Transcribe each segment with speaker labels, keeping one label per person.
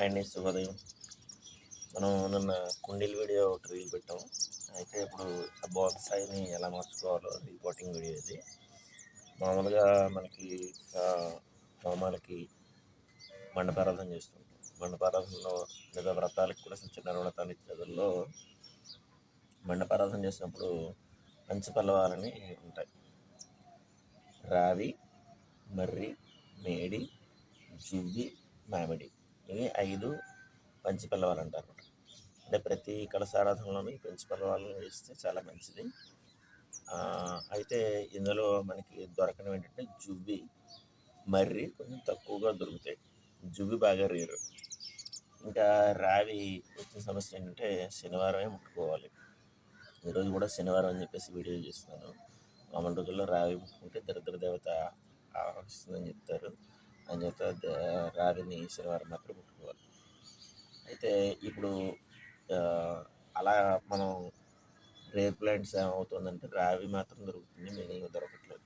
Speaker 1: అండి శుభోదయం మనం నిన్న కుండీల వీడియో ఒకటి రీల్ పెట్టాం. అయితే ఇప్పుడు ఆ బోన్సాయిని ఎలా మార్చుకోవాలో రిపోర్టింగ్ వీడియో ఇది. మామూలుగా మనకి హోమాలకి మండపారాధన చేస్తుంటాం. మండపారాధనలో లేదా వ్రతాలకు కూడా సత్యనారాయణ వ్రతాలు ఇత్యాదుల్లో మండపారాధన చేసినప్పుడు పంచపల్లవాలని ఉంటాయి. రావి మర్రి మేడి జువ్వి మామిడి. ఇవి ఐదు పంచిపల్లవాలు అంటారు అంటే ప్రతి కలసారాధనలోనూ ఈ పంచపల్లవాలను వేస్తే చాలా మంచిది. అయితే ఇందులో మనకి దొరకడం ఏంటంటే జువ్వి మర్రి కొంచెం తక్కువగా దొరుకుతాయి. జువ్వి బాగా రేరు. ఇంకా రావి వచ్చిన సమస్య ఏంటంటే శనివారమే ముట్టుకోవాలి. ఈరోజు కూడా శనివారం అని చెప్పేసి వీడియో చేస్తున్నాను. మామూలు రోజుల్లో రావి ముట్టుకుంటే దరిద్ర దేవత ఆవరిస్తుందని చెప్తారు. అని రావిని శనివారం మాత్రం ముట్టుకోవాలి. అయితే ఇప్పుడు అలా మనం రేర్ ప్లాంట్స్ ఏమవుతుందంటే రావి మాత్రం దొరుకుతుంది మిగిలిన దొరకట్లేదు.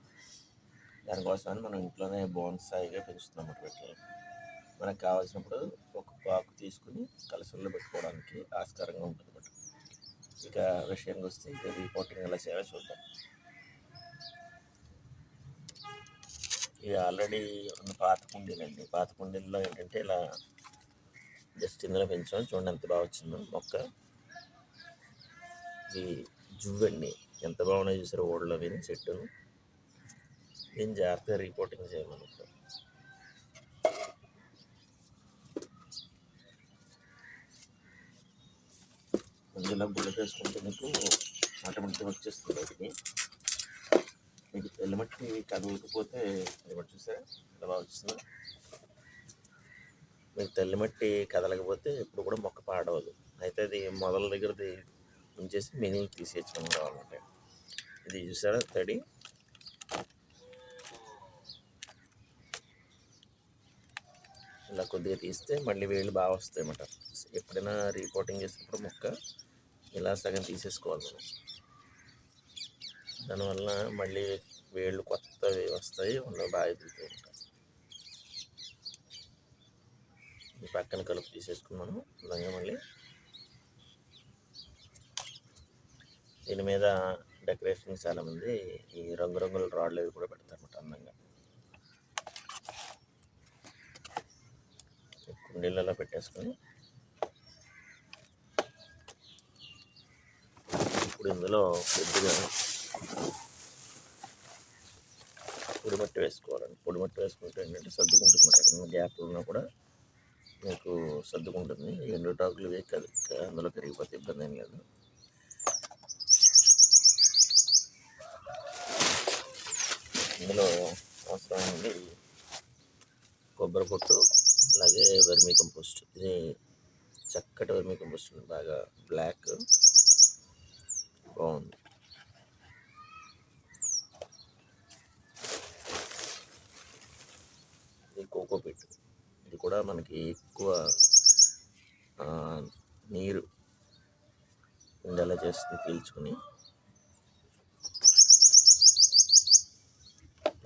Speaker 1: దానికోసమని మనం ఇంట్లోనే బోన్సాయిగా పెంచుతున్నాం అన్నమాట వీటిని. మనకు కావాల్సినప్పుడు ఒక పాకు తీసుకుని కలసల్లో పెట్టుకోవడానికి ఆస్కారంగా ఉంటుంది అన్నమాట ఇక విషయానికి వస్తే ఇంకా రిపోర్టింగ్ ఎలా చేయాలో చూద్దాం. ఇది ఆల్రెడీ ఉన్న పాత కుండీలండి. పాత కుండీల్లో ఏంటంటే ఇలా జస్ట్ ఇందులో పెంచాం. చూడండి ఎంత బాగా వచ్చిందో మొక్క. ఇది జువ్వండి ఎంత బాగున్నాయి చూసారు ఓడలో విని చెట్టు. దీన్ని జాగ్రత్తగా రిపోర్టింగ్ చేయమని అందులో బుల్ల చేసుకుంటే మీకు ఆటోమేటిక్గా వచ్చేస్తుంది వాటికి మీకు తెల్లమట్టి కదలకపోతే చూసారా? బాగా వచ్చిందో. మీకు తెల్లమట్టి కదలకపోతే ఇప్పుడు కూడా మొక్క పాడవదు. అయితే అది మొదల దగ్గరది ఉంచేసి మిగిలిన తీసేయచ్చు కావాలంటే. ఇది చూసారా తడి? ఇలా కొద్దిగా తీస్తే మళ్ళీ వేళ్ళు బాగా వస్తాయి అన్నమాట ఎప్పుడైనా రిపోర్టింగ్ చేసినప్పుడు మొక్క ఇలా సగం తీసేసుకోవాలి మనం. దానివల్ల మళ్ళీ వేళ్ళు కొత్తవి వస్తాయి అందులో బాగా ఎదుగుతూ ఉంటాయి. ఈ పక్కన కలుపు తీసేసుకున్నాను. అందంగా మళ్ళీ దీని మీద డెకరేషన్ చాలామంది ఈ రంగురంగుల రాడ్లు అవి కూడా పెడతారన్నమాట అందంగా. కుండీలలో పెట్టేసుకొని ఇప్పుడు ఇందులో కొద్దిగా పొడిమట్టి వేసుకోవాలండి. పొడిమట్టి వేసుకుంటే ఏంటంటే సర్దుకుంటుంది మరి ఎక్కడ గ్యాప్లు ఉన్నా కూడా మీకు సర్దుకుంటుంది. ఎండు టాకులు కాదు అందులో కరిగిపోతే ఇబ్బంది ఏం లేదు. ఇందులో అవసరమైనది కొబ్బరి పొట్టు అలాగే వెర్మీ కంపోస్ట్. ఇది చక్కటి వెర్మీ కంపోస్ట్ బాగా బ్లాక్. బాగుంది ఇది కోకో పిట్ ఇది కూడా మనకి ఎక్కువ నీరు ఉండేలా చేస్తుంది పీల్చుకుని.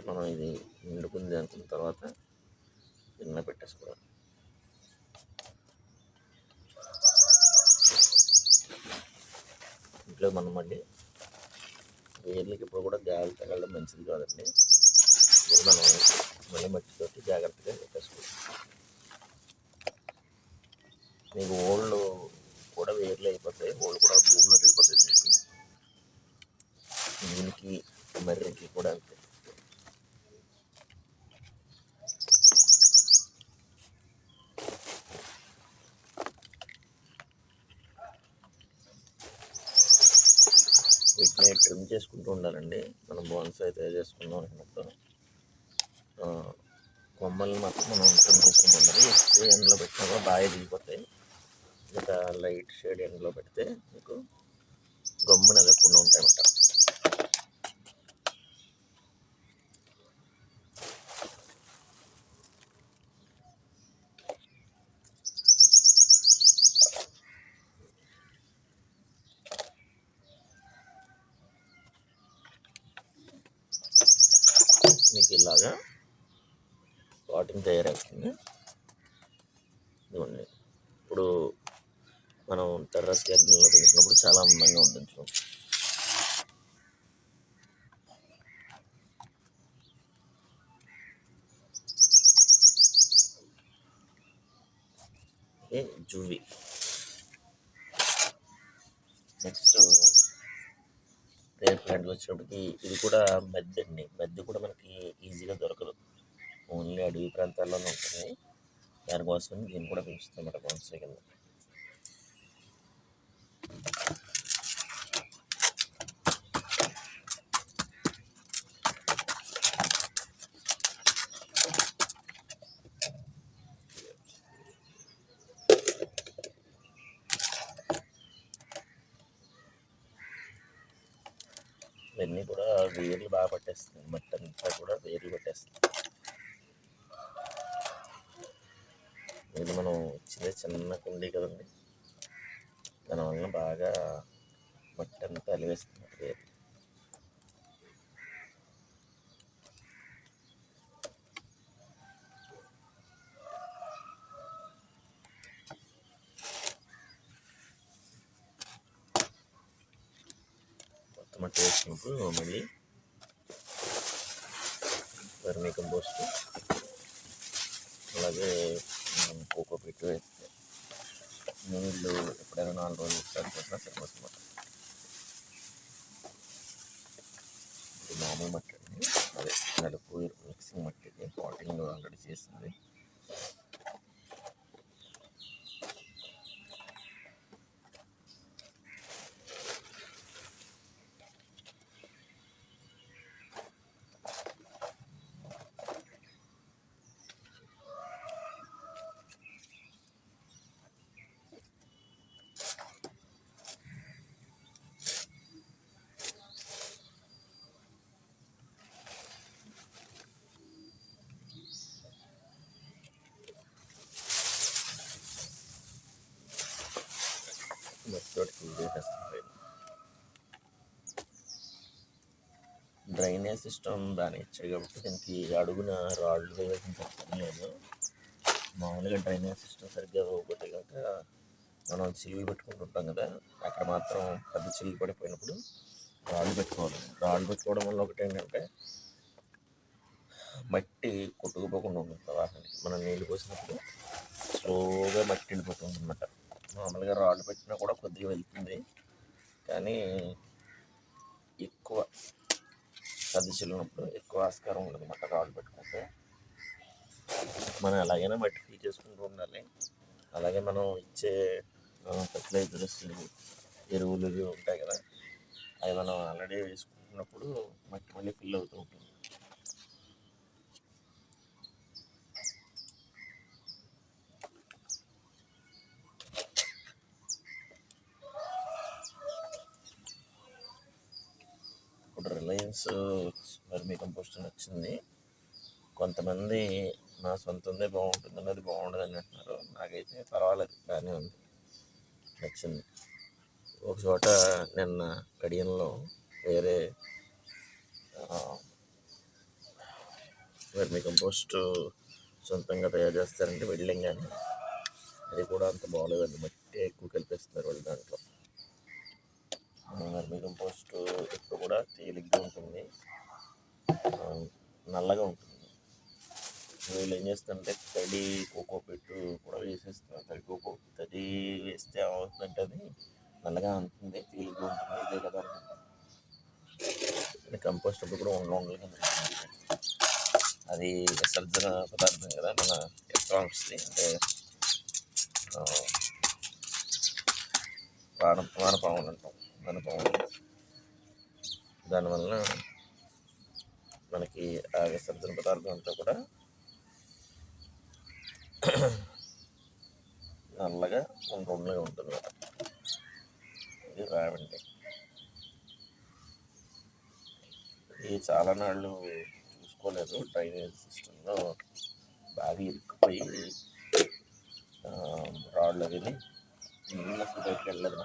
Speaker 1: మనం ఇది నిండుకుంది అనుకున్న తర్వాత నిన్న పెట్టేసుకోవాలి. ఇంట్లో మనం మళ్ళీ వేర్లకి ఇప్పుడు కూడా గాలి తగలడం మంచిది కాదండి. మనం మళ్ళీ మట్టితోటి జాగ్రత్తగా పెట్టేసుకోవాలి. మీకు ఓళ్ళు కూడా వేర్లు అయిపోతాయి ఓళ్ళు కూడా భూమిలోకి వెళ్ళిపోతాయి దీనికి దీనికి మర్రికి కూడా అంతే. వీటిని ట్రిమ్ చేసుకుంటూ ఉండాలండి. మనం బోన్స్ అయితే చేసుకుందాం అనుకున్నప్పుడు కొమ్మల్ని మాత్రం మనం ట్రిమ్ చేసుకుంటూ ఉండాలి. ఎక్కువ ఎండలో పెట్టినా కూడా బాగా దిగిపోతాయి ఇంకా లైట్ షేడ్ పెడితే మీకు గమ్మున ఎదగకుండా ఉంటాయన్నమాట అన్నమాట మీకు ఇలాగా వాటిని తయారవుతుంది ఇదిగోండి ఇప్పుడు మనం టెర్రస్ గార్డెన్లో పెంచినప్పుడు చాలా అందంగా ఉంటుంది జూవి నెక్స్ట్ రేర్ ప్లాంట్ ఇది కూడా మద్ది అండి. మద్ది కూడా మనకి ఈజీగా దొరకదు. ఓన్లీ అడవి ప్రాంతాల్లోనే ఉంటుంది. దానికోసం దీన్ని కూడా పెంచుతాం అన్నమాట బోన్సాయి కింద ఇవన్నీ కూడా వేర్లు బాగా పట్టేస్తుంది మట్టి అంతా కూడా వేర్లు పట్టేస్తుంది ఇది మనం ఇచ్చింది చిన్న కుండీ కదండి. దానివల్ల బాగా మట్టి అంతా అలివేస్తుంది వేరు కొత్త మట్టి వేసినప్పుడు మళ్ళీ వర్మీ కంపోస్ట్ అలాగే మనం కోకో పిట్టు వేస్తే నీళ్ళు ఎప్పుడైనా నాలుగు రోజులు ఒకసారి కొట్టినా సరిపోతుంది. మామూలు మట్టి అదే నలుపు మిక్సింగ్ మట్టి పాటింగ్ ఆల్రెడీ చేసింది. మట్టితోటి చేసేస్తుంది డ్రైనేజ్ సిస్టమ్ దానికి ఇచ్చాడు కాబట్టి దీనికి అడుగున రాళ్ళు వేయాల్సిన లేదు. మామూలుగా డ్రైనేజ్ సిస్టమ్ సరిగ్గా ఇవ్వకపోతే కనుక మనం చిల్లు పెట్టుకుంటుంటాం కదా అక్కడ మాత్రం పెద్ద చిల్లు పడిపోయినప్పుడు రాళ్ళు పెట్టుకోవాలి. రాళ్ళు పెట్టుకోవడం వల్ల ఒకటి ఏంటంటే మట్టి కొట్టుకుపోకుండా ఉంటుంది ప్రవాహానికి. మనం నీళ్ళు పోసినప్పుడు స్లోగా మట్టి వెళ్ళిపోతుంది అన్నమాట. మామూలుగా రాళ్ళు పెట్టినా కూడా కొద్దిగా వెళ్తుంది. కానీ ఎక్కువ పెద్ద చిల్లినప్పుడు ఎక్కువ ఆస్కారం ఉండదు అన్నమాట రాళ్ళు పెట్టుకుంటే. మనం ఎలాగైనా మట్టి ఫీల్ చేసుకుంటూ ఉండాలి. అలాగే మనం ఇచ్చే ఫెర్టిలైజర్స్ ఎరువులు ఉంటాయి కదా అవి మనం ఆల్రెడీ వేసుకుంటున్నప్పుడు మట్టి మళ్ళీ ఫిల్ అవుతూ ఉంటుంది. ఇప్పుడు రిలయన్స్ వర్మీ కంపోస్ట్ నచ్చింది. వచ్చింది కొంతమంది నా సొంతందే బాగుంటుంది అది బాగుండదు అని అంటున్నారు. నాకైతే పర్వాలేదు బాగానే ఉంది నచ్చింది. ఒక చోట నిన్న కడియంలో వేరే వర్మీ కంపోస్ట్ సొంతంగా తయారు చేస్తారంటే వెళ్ళాం కానీ అది కూడా అంత బాగోలేదండి మట్టి ఎక్కువ కలిపేస్తున్నారు వాళ్ళు దాంట్లో. మీడియం పోస్ట్ ఎప్పుడు కూడా తేలిగ్గా ఉంటుంది. నల్లగా ఉంటుంది. వీళ్ళు ఏం చేస్తారంటే తడి కోకో పెట్టు కూడా వేసేస్తున్నారు తడి కోకో తడి వేస్తే ఏమవుతుందంటే అది నల్లగా ఉంటుంది తేలిగ్గా ఉంటుంది. ఇదే కదా అనుకుంటాను కంపోస్ట్ అప్పుడు కూడా ఉండ ఉండలుగా అది విసర్జన పదార్థం కదా మన ఎలక్ట్రానిక్స్ది. అంటే ఆ, వాన వానపాములు అంటాం వానపాములు దానివల్ల మనకి ఆ విసర్జన పదార్థం అంతా కూడా నల్లగా ఉండగా ఉంటుంది. ఇది రావండి. ఇది చాలా నాళ్ళు చూసుకోలేదు. డ్రైనేజ్ సిస్టంలో బాగా ఇరుక్కుపోయి రాళ్ళు అవి నేను అసలు బయటకు వెళ్ళలేదు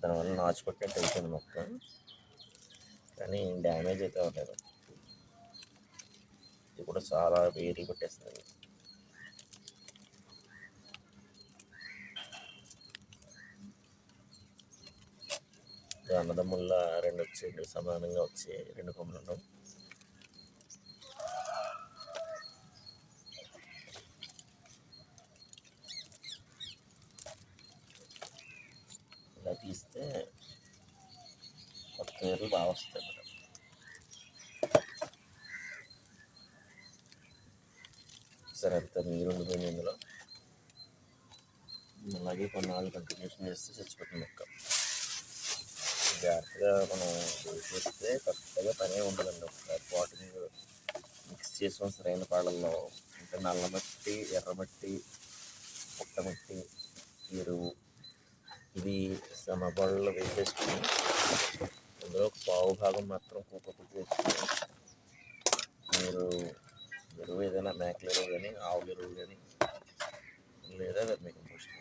Speaker 1: దానివల్ల నాచు పట్టినట్టు అయిపోయింది మొత్తం. కానీ డ్యామేజ్ అయితే అవ్వలేదు. ఇది కూడా చాలా వేరీ పట్టేస్తుంది అన్నదమ్ముల రెండు వచ్చి రెండు సమానంగా వచ్చి రెండు కొమ్మలు అలాగే కంటిన్యూషన్ చేస్తే చచ్చిపోతుంది మొక్క. జాగ్రత్తగా మనం చేస్తే కరెక్ట్గా పనే ఉండదండి ఒకసారి పాటింగ్ మిక్స్ చేసాం సరైన పాడల్లో అంటే నల్లమట్టి ఎర్రమట్టి పుట్టమట్టి ఎరువు. ఇది సమపాడల్లో వేసేసుకుని అందులో ఒక పావు భాగం మాత్రం కూకపుట్టి వేసుకుని మీరు ఎరువు ఏదైనా మేకల ఎరువు కానీ ఆవుల ఎరువు కానీ లేదా వెర్మి కంపోస్ట్.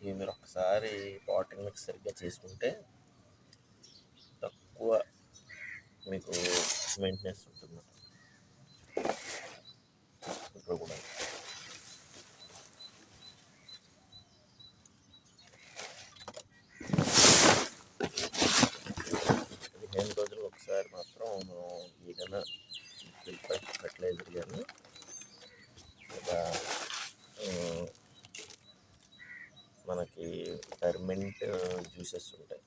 Speaker 1: ఇవి మీరు ఒకసారి పాటింగ్ మిక్స్ సరిగ్గా చేసుకుంటే తక్కువ మీకు మెయింటెనెన్స్ ఉంటుంది ఇప్పుడు కూడా పదిహేను రోజులు ఒకసారి మాత్రం మనం ఏదైనా ఫెర్టిలైజర్ కానీ లేదా ఆ, మనకి ఫెర్మెంట్ జ్యూసెస్ ఉంటాయి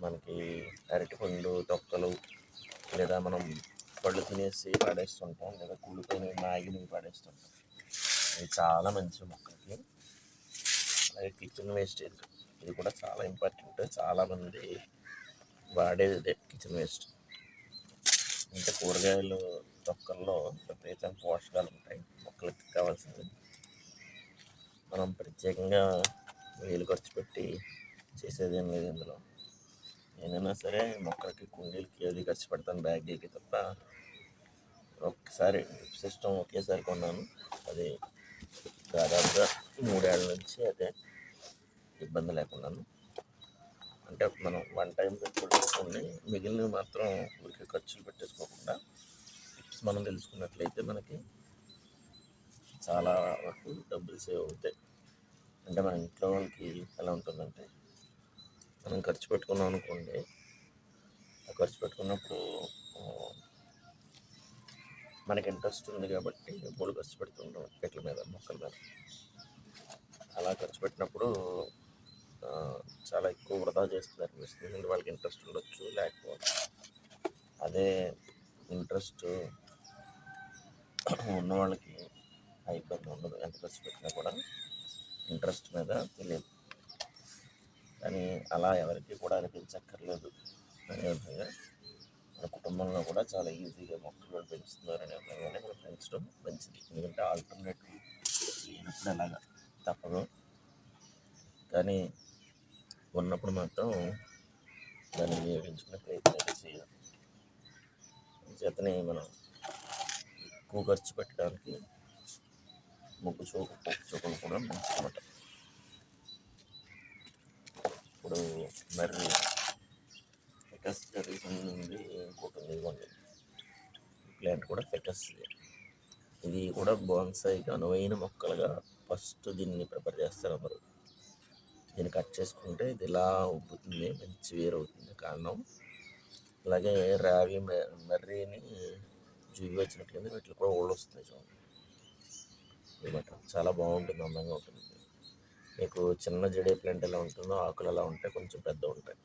Speaker 1: మనకి అరటిపండు తొక్కలు లేదా మనం పళ్ళు తినేసి పడేస్తుంటాం లేదా కూలిపోయిన మ్యాగీని పడేస్తుంటాం. ఇది చాలా మంచి మొక్కలకి అలాగే కిచెన్ వేస్టేజ్ ఇది. కూడా చాలా ఇంపార్టెంట్ చాలామంది వాడేది ఇదే కిచెన్ వేస్ట్ ఇంకా కూరగాయలు తొక్కల్లో విపరీతం పోషకాలు ఉంటాయి మొక్కలకి కావాల్సింది మనం ప్రత్యేకంగా వేలు ఖర్చు పెట్టి చేసేది ఏం లేదు ఇందులో. నేనైనా సరే మొక్కలకి కుండీలకి అది ఖర్చు పెడతాను బ్యాగ్లకి తప్ప ఒకసారి సిస్టమ్ ఒకేసారి కొన్నాను. అది దాదాపుగా మూడేళ్ళ నుంచి అదే ఇబ్బంది లేకున్నాను. అంటే మనం వన్ టైం పెట్టుకుంటుంది మిగిలినవి మాత్రం ఊరికే ఖర్చులు పెట్టేసుకోకుండా టిప్స్ మనం తెలుసుకున్నట్లయితే మనకి చాలా వరకు డబ్బులు సేవ్ అవుతాయి. అంటే మన ఇంట్లో వాళ్ళకి ఎలా ఉంటుందంటే మనం ఖర్చు పెట్టుకున్నాం అనుకోండి ఆ ఖర్చు పెట్టుకున్నప్పుడు మనకి ఇంట్రెస్ట్ ఉంది కాబట్టి డబ్బులు ఖర్చు పెడుతుంటాం చెట్ల మీద మొక్కల మీద. అలా ఖర్చు పెట్టినప్పుడు చాలా ఎక్కువ వృధా చేస్తుంది అనిపిస్తుంది. ఎందుకంటే వాళ్ళకి ఇంట్రెస్ట్ ఉండొచ్చు లేకపోవచ్చు అదే ఇంట్రెస్ట్ ఉన్న వాళ్ళకి ఆ ఇబ్బంది ఉండదు. ఎంత ఖర్చు పెట్టినా కూడా ఇంట్రెస్ట్ మీద తెలియదు. కానీ అలా ఎవరికి కూడా అనిపించక్కర్లేదు. అనే విధంగా మన కుటుంబంలో కూడా చాలా ఈజీగా మొక్కలు పెంచుతున్నారు అనే విధంగానే మనం పెంచడం మంచిది. ఎందుకంటే ఆల్టర్నేటివ్ లేనప్పుడు అలాగా తప్పదు. కానీ ఉన్నప్పుడు మాత్రం దాన్ని వినియోగించుకునే ప్రయత్నం అయితే చేయాలి. చేతనే మనం ఎక్కువ ఖర్చు పెట్టడానికి ముగ్గు చూపు చూపులు కూడా మంచిదన్నమాట ఇప్పుడు మరి ఫెకస్ కర్రీస్ నుండి ఇంకోటి ఉంది. ఇదిగోండి ప్లాంట్ కూడా ఫెకస్ ఇది. కూడా బోన్సాయికి అనువైన మొక్కలుగా ఫస్ట్ దీన్ని ప్రిపేర్ చేస్తారు అందరు. దీన్ని కట్ చేసుకుంటే ఇది ఇలా ఉబ్బుతుంది మంచి వేరు అవుతుంది కారణం. అలాగే రావి మె- మర్రిని జువి వచ్చినట్లయితే వీటిలో కూడా ఓళ్ళు వస్తుంది చూడండి. అనమాట చాలా బాగుంటుంది అందంగా ఉంటుంది. మీకు చిన్న జడే ప్లాంట్ ఎలా ఉంటుందో ఆకులు ఎలా ఉంటాయి కొంచెం పెద్ద ఉంటాయి.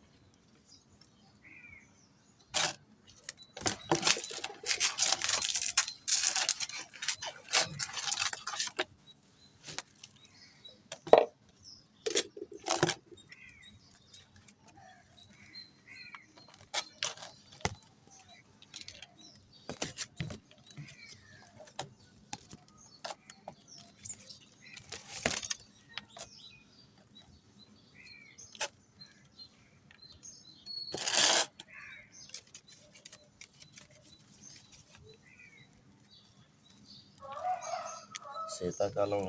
Speaker 1: శీతాకాలం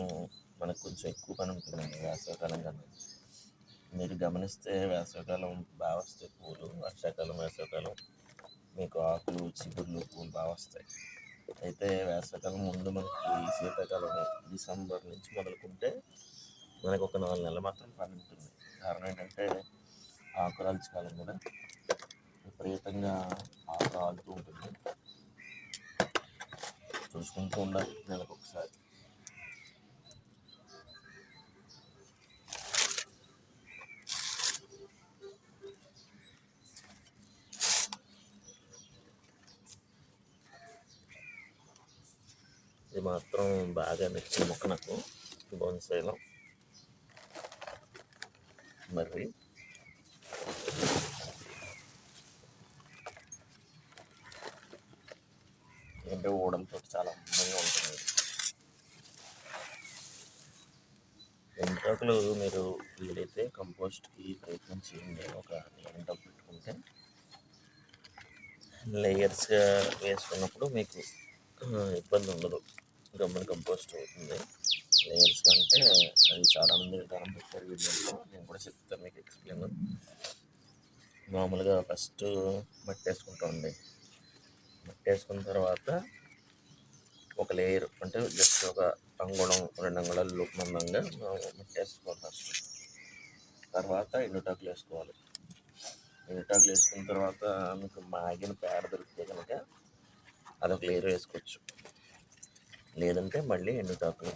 Speaker 1: మనకు కొంచెం ఎక్కువ పని ఉంటుందండి వేసవికాలం కన్నా. మీరు గమనిస్తే వేసవికాలం బాగా వస్తాయి పూలు వర్షాకాలం వేసవికాలం. మీకు ఆకులు చిగుర్లు పూలు బాగా వస్తాయి. అయితే వేసవికాలం ముందు మనకి శీతాకాలం డిసెంబర్ నుంచి మొదలుకుంటే మనకు ఒక నాలుగు నెలలు మాత్రం పని ఉంటుంది. కారణం ఏంటంటే ఆకురాల్చి కాలం కూడా విపరీతంగా ఆకు రాలుతూ ఉంటుంది. చూసుకుంటూ ఉండాలి నెలకు ఒకసారి ఇది మాత్రం బాగా నచ్చిన మొక్క నాకు. బోన్సైలో మర్రి ఎండ ఊడంతో చాలా అందంగా ఉంటుంది. ఎంటాకులు మీరు వీలైతే కంపోస్ట్కి ప్రయత్నం చేయండి. ఒక ఎంటాకు పెట్టుకుంటే. లేయర్స్గా వేసుకున్నప్పుడు మీకు ఇబ్బంది ఉండదు. గమ్మున కంపోస్ట్ అవుతుంది. లేయర్స్ కంటే అది చాలామంది విధానం పెట్టారు వీడియోలో. నేను కూడా చెప్తాను మీకు ఎక్స్ప్లెయిన్ మామూలుగా ఫస్ట్ మట్టి వేసుకుంటామండి మట్టి వేసుకున్న తర్వాత ఒక లేయర్ అంటే జస్ట్ ఒక అంగుళం రెండు అంగుళాలు మందంగా మనం మట్టి వేసుకోవాలి ఫస్ట్ తర్వాత ఎండుటాకులు వేసుకోవాలి? ఎండుటాకులు వేసుకున్న తర్వాత మీకు మాగిన పేడ దొరికితే కనుక అదొక లేయర్ వేసుకోవచ్చు. లేదంటే మళ్ళీ ఎండుటాకులు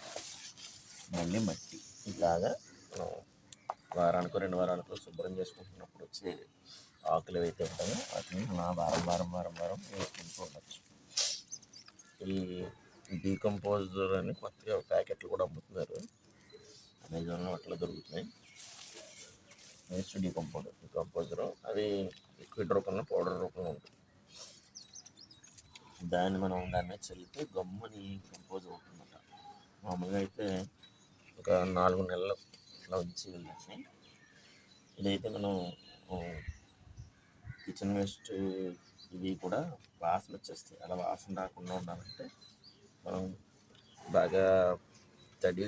Speaker 1: మళ్ళీ మట్టి. ఇలాగా మనం వారానికో రెండు వారానికో శుభ్రం చేసుకుంటున్నప్పుడు వచ్చే ఆకులు ఏవైతే ఉంటాయో వాటిని నా వారం వారం వారం వారం వేసుకుంటూ ఉండొచ్చు. ఈ డీకంపోజర్ అని కొత్తగా ప్యాకెట్లు కూడా అమ్ముతున్నారు. అమెజాన్లో అట్లా దొరుకుతున్నాయి. Waste decomposer decomposer. అది లిక్విడ్ రూపంలో పౌడర్ రూపంలో ఉంటుంది. దాన్ని మనం దాని మీద చల్లితే గమ్ముని కంపోజ్ అవుతుందన్నమాట మామూలుగా అయితే ఒక నాలుగు నెలలు ఇట్లా ఉంచి వెళ్ళేసి ఇదైతే మనం కిచెన్ వేస్ట్ ఇవి కూడా వాసన వచ్చేస్తాయి. అలా వాసన రాకుండా ఉండాలంటే మనం బాగా తడి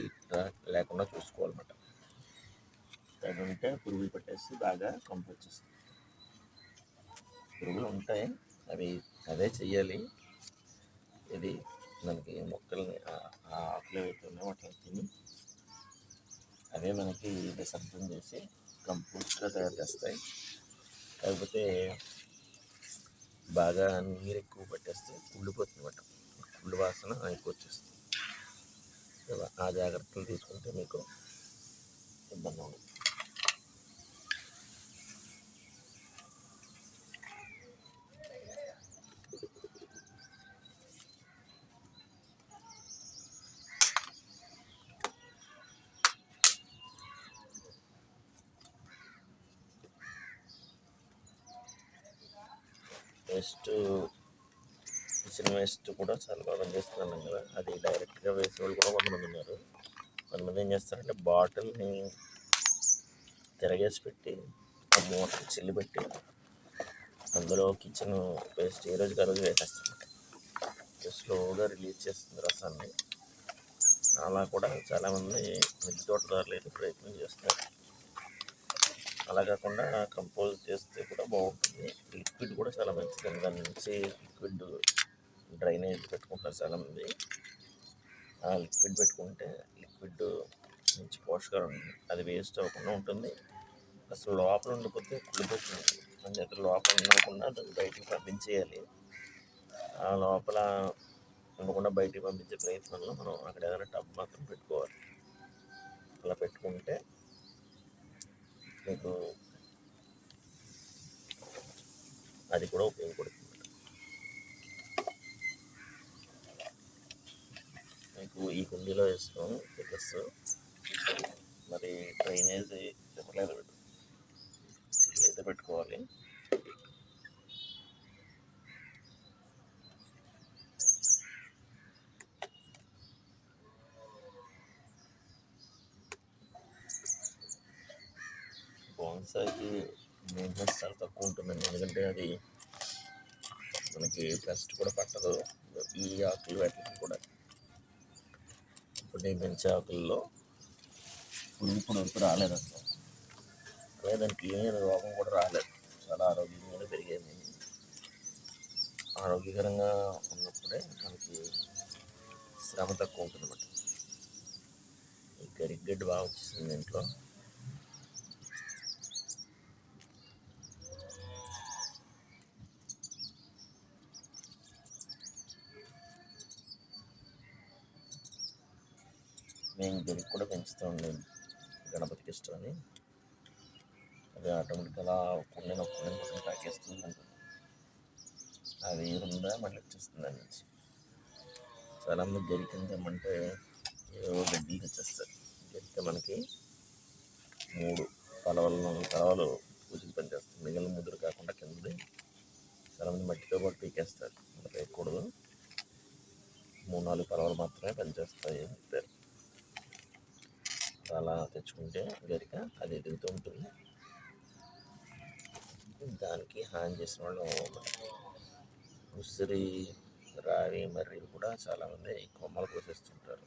Speaker 1: లేకుండా చూసుకోవాలన్నమాట. తడి ఉంటే పురుగులు పట్టేసి బాగా కంపోజ్ చేస్తాయి. పురుగులు ఉంటాయి. అవి అదే చెయ్యాలి. ఇది మనకి మొక్కల్ని ఆ- ఆకులు ఏవైతే ఉన్నాయో వాటిని తిని అవే మనకి విసర్జన చేసి కంపోస్ట్గా తయారు చేస్తాయి. కాకపోతే బాగా నీరు ఎక్కువ పట్టేస్తే కుళ్ళిపోతుంది అన్నమాట కుళ్ళు వాసన ఎక్కువ వచ్చేస్తుంది. ఆ జాగ్రత్తలు తీసుకుంటే మీకు ఇబ్బంది ఉండదు. వేస్ట్ కిచెన్ వేస్ట్ కూడా చాలా బాగా పనిచేస్తున్నాను కదా. అది డైరెక్ట్గా వేసే వాళ్ళు కూడా కొంతమంది ఉన్నారు. కొంతమంది ఏం చేస్తారంటే బాటిల్ని తిరగేసి పెట్టి ఆ మూట చిల్లి పెట్టి అందులో కిచెన్ వేస్ట్ ఏ రోజుకి ఆ రోజు వేసేస్తారు. స్లోగా రిలీజ్ చేస్తుంది రసాన్ని. అలా కూడా చాలామంది మిద్దె తోటదారులు అయితే ప్రయత్నం చేస్తున్నారు. అలా కాకుండా కంపోజ్ చేస్తే కూడా బాగుంటుంది. లిక్విడ్ కూడా చాలా మంచిది. దాని నుంచి లిక్విడ్ డ్రైనేజ్ పెట్టుకుంటారు చాలామంది. ఆ లిక్విడ్ పెట్టుకుంటే లిక్విడ్ మంచి పోషకాలు ఉంటుంది అది వేస్ట్ అవ్వకుండా ఉంటుంది. అసలు లోపల ఉండిపోతే కుళ్ళిపోతుంది. మన దగ్గర లోపల ఉండకుండా దాన్ని బయటికి పంపించేయాలి. ఆ లోపల ఉండకుండా బయటికి పంపించే ప్రయత్నంలో మనం అక్కడ ఏదైనా టబ్ మాత్రం పెట్టుకోవాలి. అలా పెట్టుకుంటే మీకు అది కూడా ఉపయోగపడుతుంది. మీకు ఈ కుండీలో వేస్తాం పికస్ మరి డ్రైనేజ్ చెప్పలేదు పెట్టు అయితే పెట్టుకోవాలి బోన్సాయికి మెయింటెనెన్స్ చాలా తక్కువ ఉంటుందండి ఎందుకంటే అది మనకి పెస్ట్ కూడా పట్టదు. ఈ ఆకులు వాటికి కూడా. ఇప్పుడు నేను పెంచే ఆకుల్లో పురుగు ఇప్పుడు వరకు రాలేదు అసలు. అలాగే దానికి ఏమీ రోగం కూడా రాలేదు. చాలా ఆరోగ్యంగా పెరిగేది ఆరోగ్యకరంగా ఉన్నప్పుడే మనకి శ్రమ తక్కువ ఉంటుంది అన్నమాట ఈ గరిగడ్డి బాగా వచ్చేసింది ఇంట్లో. నేను గెలికి కూడా పెంచుతూ ఉండేది గణపతికి ఇష్టమని. అది ఆటోమేటిక్గా అలా ఒక్కొక్కనే ఒక్కొక్కనే పక్కన ఉంటుంది అది ఉందా? మళ్ళీ వచ్చేస్తుంది అని చాలామంది గరికని తెమ్మంటే ఏవో గడ్డీలు వచ్చేస్తారు గరిక మనకి మూడు పలవలను పలవలు పూజకి పనిచేస్తుంది మిగిలిన ముదురు కాకుండా కిందది చాలామంది మట్టితో కూడా పీకేస్తారు. మనకి వేయకూడదు. మూడు నాలుగు పలవలు మాత్రమే పనిచేస్తాయి అని చెప్పారు అలా తెచ్చుకుంటే గరిక అది ఎదుగుతూ ఉంటుంది. దానికి హాని చేసిన వాళ్ళు ఉసిరి రావి మర్రి కూడా చాలామంది కొమ్మలు కోసేస్తుంటారు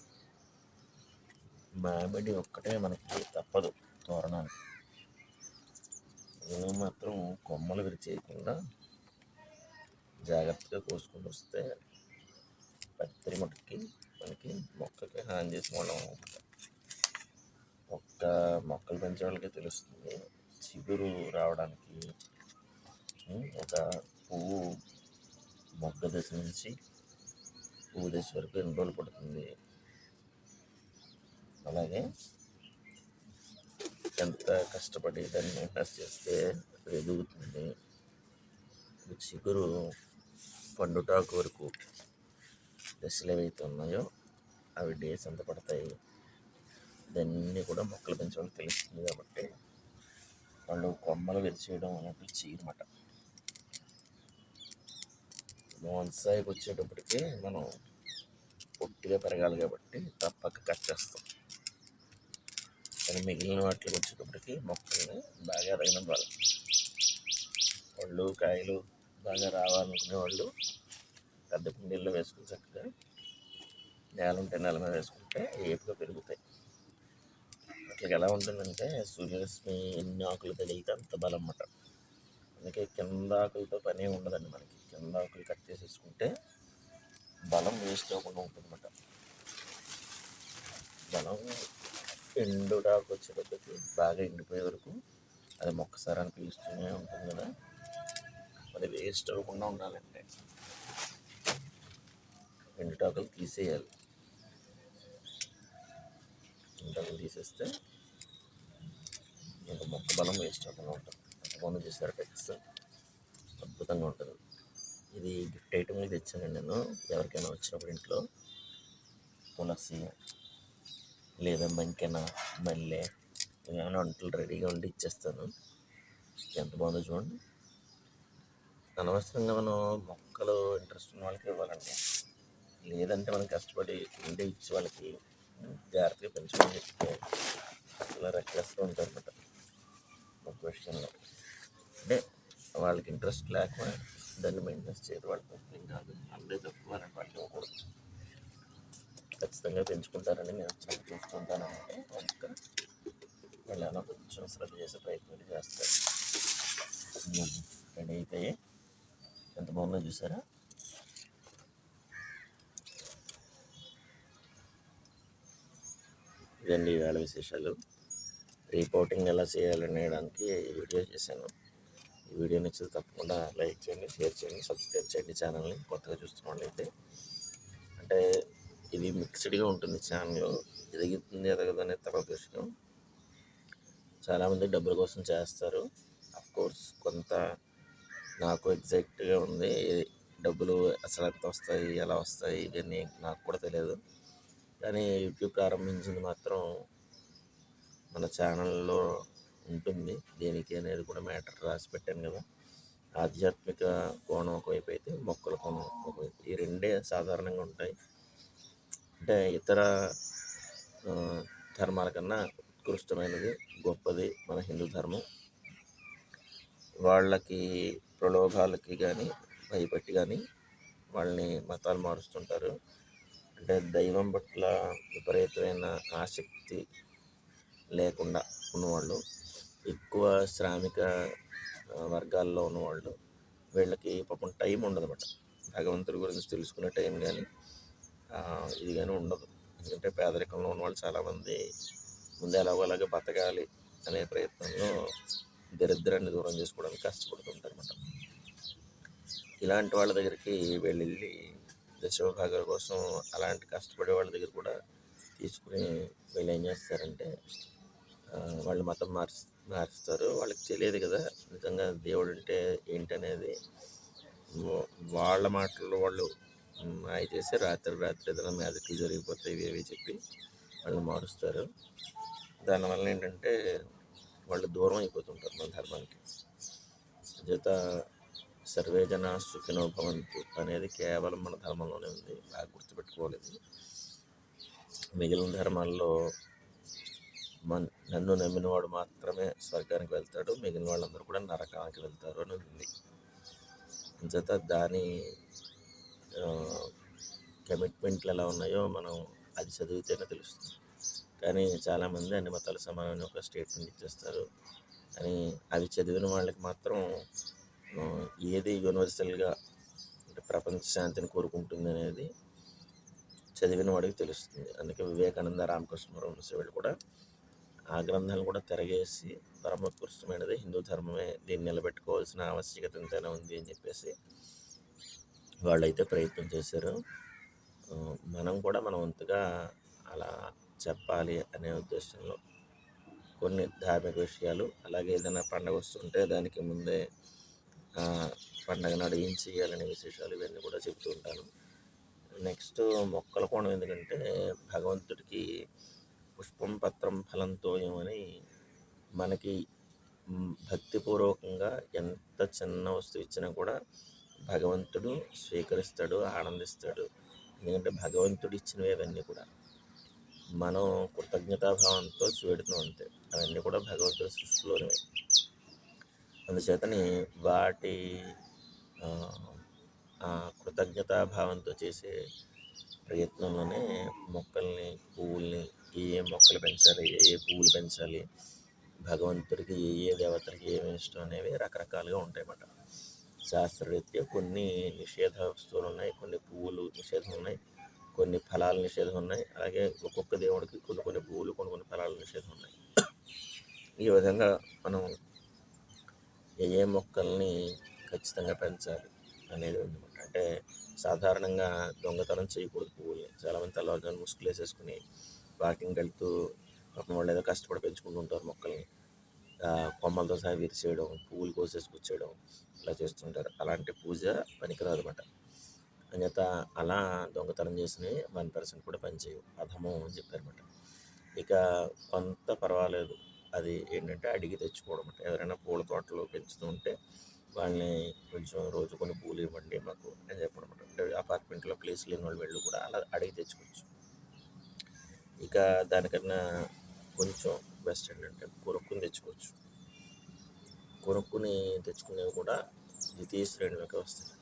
Speaker 1: మామిడి ఒక్కటే మనకి తప్పదు తోరణానికి. నేను మాత్రం కొమ్మలు విరిచేయకుండా జాగ్రత్తగా కోసుకొని వస్తే పత్రి మటుకి మనకి మొక్కకి హాని చేసిన వాళ్ళం అవుతాం. మొక్కలు పెంచే వాళ్ళకి తెలుస్తుంది. చిగురు రావడానికి ఒక పువ్వు మొగ్గ దశ నుంచి పువ్వు దశ వరకు ఎన్ని రోజులు పడుతుంది? అలాగే ఎంత కష్టపడి దాన్ని మెయింటెన్స్ చేస్తే ఎదుగుతుంది? చిగురు పండుటాకు వరకు దశలు ఏవైతే ఉన్నాయో అవి డేస్ ఎంత పడతాయి? ఇవన్నీ కూడా మొక్కలు పెంచడం తెలుస్తుంది కాబట్టి వాళ్ళు కొమ్మలు విరిచేయడం అనేది చేయమాట మోన్సాయికి వచ్చేటప్పటికి మనం పొట్టిగా పెరగాలి కాబట్టి తప్పక కట్ చేస్తాం. కానీ మిగిలిన వాటికి వచ్చేటప్పటికి మొక్కల్ని బాగా ఎదగనివ్వాలి పళ్ళు కాయలు బాగా రావాలనుకునే వాళ్ళు పెద్ద కుండీల్లో వేసుకుని చక్కగా నేల ఉంటే నేల మీద వేసుకుంటే ఏపుగా పెరుగుతాయి. అట్లా ఎలా ఉంటుందంటే సూర్యరశ్మి ఎన్ని ఆకులు తెలియక అంత బలం అన్నమాట అందుకే కింద ఆకులతో పనే ఉండదండి మనకి. కింద ఆకులు కట్ చేసేసుకుంటే బలం వేస్ట్ అవ్వకుండా ఉంటుందన్నమాట. బలం ఎండుడాకు వచ్చేటప్పటికి బాగా ఎండిపోయే వరకు అది మొక్కసారాన్ని పీలుస్తూనే ఉంటుంది కదా. అది వేస్ట్ అవ్వకుండా ఉండాలంటే ఎండుటాకులు తీసేయాలి. ఎండుటాకులు తీసేస్తే ఇంకా మొక్క బలం వేస్ట్ అవ్వకుండా ఉంటుంది. అంతకుముందు చూసారు టెక్స్ అద్భుతంగా ఉంటుంది. ఇది గిఫ్ట్ ఐటమ్ మీద ఇచ్చానండి నేను. ఎవరికైనా వచ్చినప్పుడు ఇంట్లో తులసి లేదా మంకెన మల్లె ఏమైనా వంటలు రెడీగా ఉండి ఇచ్చేస్తాను. ఎంత బాగుందో చూడండి. అనవసరంగా మనం మొక్కలు ఇంట్రెస్ట్ ఉన్న వాళ్ళకి ఇవ్వాలండి లేదంటే మనం కష్టపడి ఉండే ఇచ్చే వాళ్ళకి జాగ్రత్తగా పెంచుకొని చెప్తే ఇలా రెక్లెస్గా ఉంటారు అనమాట ఒక విషయంలో అంటే వాళ్ళకి ఇంట్రెస్ట్ లేకుండా దాన్ని మెయింటెనెన్స్ చేయరు. వాళ్ళు తప్పేం కాదు. అందరూ తప్పు వాళ్ళని ఇవ్వకూడదు ఖచ్చితంగా పెంచుకుంటారని నేను చాలా చూస్తుంటాను అంటే మొక్క వాళ్ళు ఏమైనా కొంచెం శ్రద్ధ చేసే ప్రయత్నం చేస్తారు. రెడీ అయితే ఎంత బాగుందో చూసారా? ఇదండి వేళ విశేషాలు. రిపోర్టింగ్ ఎలా చేయాలనేయడానికి ఈ వీడియో చేశాను. ఈ వీడియో నచ్చితే తప్పకుండా లైక్ చేయండి షేర్ చేయండి సబ్స్క్రైబ్ చేయండి ఛానల్ని కొత్తగా చూస్తున్న అయితే అంటే ఇది మిక్స్డ్గా ఉంటుంది ఛానల్. ఎదుగుతుంది ఎదగదు అనేది తర్వాత విషయం చాలామంది డబ్బుల కోసం చేస్తారు. అఫ్ కోర్స్ కొంత నాకు ఎగ్జాక్ట్గా ఉంది. డబ్బులు అసలు ఎంత వస్తాయి ఎలా వస్తాయి ఇవన్నీ నాకు కూడా తెలియదు. కానీ యూట్యూబ్ ప్రారంభించింది మాత్రం మన ఛానల్లో ఉంటుంది. దేనికి అనేది కూడా మ్యాటర్ రాసి పెట్టాను కదా. ఆధ్యాత్మిక కోణం ఒకవైపు అయితే మొక్కల కోణం ఒకవైపు. ఈ రెండే సాధారణంగా ఉంటాయి. అంటే ఇతర ధర్మాల కన్నా ఉత్కృష్టమైనది గొప్పది మన హిందూ ధర్మం. వాళ్ళకి ప్రలోభాలకి కానీ భయపెట్టి కానీ వాళ్ళని మతాలు మారుస్తుంటారు. అంటే దైవం పట్ల విపరీతమైన ఆసక్తి లేకుండా ఉన్నవాళ్ళు ఎక్కువ శ్రామిక వర్గాల్లో ఉన్నవాళ్ళు వీళ్ళకి పాపం టైం ఉండదన్నమాట. భగవంతుడి గురించి తెలుసుకునే టైం కానీ ఇది కానీ ఉండదు. ఎందుకంటే పేదరికంలో ఉన్న వాళ్ళు చాలామంది ముందు ఎలాగో అలాగే బతకాలి అనే ప్రయత్నంలో దరిద్రాన్ని దూరం చేసుకోవడానికి కష్టపడుతుంటారు అనమాట ఇలాంటి వాళ్ళ దగ్గరికి వెళ్ళి దశభాగాల కోసం అలాంటి కష్టపడే వాళ్ళ దగ్గర కూడా తీసుకుని ఏం చేస్తారంటే వాళ్ళు మతం మార్చి మారుస్తారు. వాళ్ళకి తెలియదు కదా నిజంగా దేవుడు అంటే ఏంటనేది. వాళ్ళ మాటల్లో వాళ్ళు అవి చేసి రాత్రి రాత్రి ఏదైనా మ్యాజిక్లు జరిగిపోతాయి ఇవి ఇవి చెప్పి వాళ్ళు మారుస్తారు. దానివల్ల ఏంటంటే వాళ్ళు దూరం అయిపోతుంటారు మన ధర్మానికి. జత సర్వే జన సుఖినో భవంతు అనేది కేవలం మన ధర్మంలోనే ఉంది. బాగా గుర్తుపెట్టుకోలేదు మిగిలిన ధర్మాల్లో మన నన్ను నమ్మినవాడు మాత్రమే స్వర్గానికి వెళ్తాడు. మిగిలిన వాళ్ళందరూ కూడా నరకానికి వెళ్తారు అని ఉంది. అంచేత దాని కమిట్మెంట్లు ఎలా ఉన్నాయో మనం అది చదివితేనే తెలుస్తుంది. కానీ చాలామంది అన్ని మతాలు సమానమైన ఒక స్టేట్మెంట్ ఇచ్చేస్తారు. కానీ అవి చదివిన వాళ్ళకి మాత్రం ఏది యూనివర్సల్గా అంటే ప్రపంచ శాంతిని కోరుకుంటుంది అనేది చదివిన వాడికి తెలుస్తుంది. అందుకే వివేకానంద రామకృష్ణ పరమహంస కూడా ఆ గ్రంథాలు కూడా తిరగేసి పరమోత్కృష్టమైనది హిందూ ధర్మమే దీన్ని నిలబెట్టుకోవాల్సిన ఆవశ్యకత ఎంతైనా ఉంది అని చెప్పేసి వాళ్ళైతే ప్రయత్నం చేశారు. మనం కూడా మన వంతుగా అలా చెప్పాలి అనే ఉద్దేశంలో కొన్ని ధార్మిక విషయాలు అలాగే ఏదైనా పండగ వస్తుంటే దానికి ముందే పండగ నాడు ఏం చేయాలనే విశేషాలు ఇవన్నీ కూడా చెప్తూ ఉంటాను. నెక్స్ట్ మొక్కల కోణం ఎందుకంటే భగవంతుడికి పుష్పం పత్రం ఫలంతో ఏమని మనకి భక్తిపూర్వకంగా ఎంత చిన్న వస్తువు ఇచ్చినా కూడా భగవంతుడు స్వీకరిస్తాడు ఆనందిస్తాడు. ఎందుకంటే భగవంతుడు ఇచ్చినవి అవన్నీ కూడా మనం కృతజ్ఞతాభావంతో చూడటం అంతే. అవన్నీ కూడా భగవంతుడి సృష్టిలోనే. అందుచేతని వాటి ఆ, కృతజ్ఞతాభావంతో చేసే ప్రయత్నంలోనే మొక్కల్ని పువ్వుల్ని ఏ ఏ మొక్కలు పెంచాలి ఏ ఏ పువ్వులు పెంచాలి భగవంతుడికి ఏ ఏ దేవతలకి ఏమేమి ఇష్టం అనేవి రకరకాలుగా ఉంటాయన్నమాట. శాస్త్రరీత్యా కొన్ని నిషేధ వస్తువులు ఉన్నాయి కొన్ని పువ్వులు నిషేధం ఉన్నాయి కొన్ని ఫలాలు నిషేధం ఉన్నాయి అలాగే ఒక్కొక్క దేవుడికి కొన్ని కొన్ని పువ్వులు కొన్ని కొన్ని ఫలాలు నిషేధం ఉన్నాయి. ఈ విధంగా మనం ఏ ఏ మొక్కల్ని ఖచ్చితంగా పెంచాలి అనేది ఉందన్నమాట అంటే సాధారణంగా దొంగతనం చేయకూడదు పువ్వుల్ని. చాలామంది తెల్లవారుజామున ముసుగులు వేసేసుకుని వాకింగ్ వెళ్తూ పాపం వాళ్ళు ఏదో కష్టపడి పెంచుకుంటూ ఉంటారు మొక్కల్ని. కొమ్మలతో సహా విరిచేయడం పువ్వులు కోసేసుకొచ్చేయడం ఇలా చేస్తుంటారు. అలాంటి పూజ పనికిరాదు అనమాట అన్యత అలా దొంగతనం చేసినవి వన్ పర్సెంట్ కూడా పనిచేయవు. అధమం అని చెప్పారన్నమాట ఇక కొంత పర్వాలేదు. అది ఏంటంటే అడిగి తెచ్చుకోవడం అంటే ఎవరైనా పూల తోటలు పెంచుతూ ఉంటే వాళ్ళని కొంచెం రోజు కొన్ని పూలు ఇవ్వండి మాకు అని చెప్పడం అంటే అపార్ట్మెంట్లో ప్లేస్ లేని వాళ్ళు వెళ్ళి కూడా అలా అడిగి తెచ్చుకోవచ్చు. ఇక దానికన్నా కొంచెం బెస్ట్ ఏంటంటే కొనుక్కుని తెచ్చుకోవచ్చు. కొనుక్కుని తెచ్చుకునేవి కూడా ద్వితీయ శ్రేణిలోకి వస్తాయి.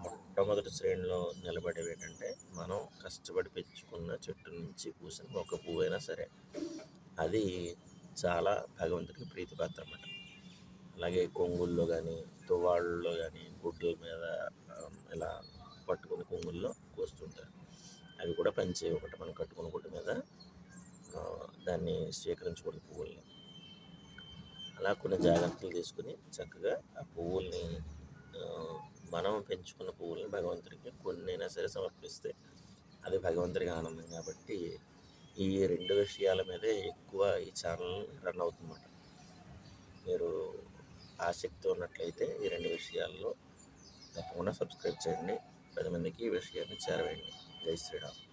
Speaker 1: మొట్టమొదటి శ్రేణిలో నిలబడేవి ఏంటంటే మనం కష్టపడి పెంచుకున్న చెట్టు నుంచి పూసిన ఒక పువ్వు అయినా సరే అది చాలా భగవంతుడికి ప్రీతిపాత్ర అన్నమాట అలాగే కొంగుల్లో కానీ తువాళ్ళలో కానీ గుడ్ల మీద ఇలా పట్టుకుని కొంగుల్లో కోస్తుంటారు. అవి కూడా పంచే ఒకటి మనం కట్టుకున్న గుడ్డ మీద దాన్ని స్వీకరించకూడదు పువ్వుల్ని. అలా కొన్ని జాగ్రత్తలు తీసుకుని చక్కగా ఆ పువ్వుల్ని మనం పెంచుకున్న పువ్వుల్ని భగవంతుడికి కొన్నైనా సరే సమర్పిస్తే అది భగవంతుడికి ఆనందం కాబట్టి ఈ రెండు విషయాల మీదే ఎక్కువ ఈ ఛానల్ రన్ అవుతుందన్నమాట. మీరు ఆసక్తి ఉన్నట్లయితే ఈ రెండు విషయాల్లో తప్పకుండా సబ్స్క్రైబ్ చేయండి. పది మందికి ఈ విషయాన్ని చేరవేయండి. జై శ్రీరామ్.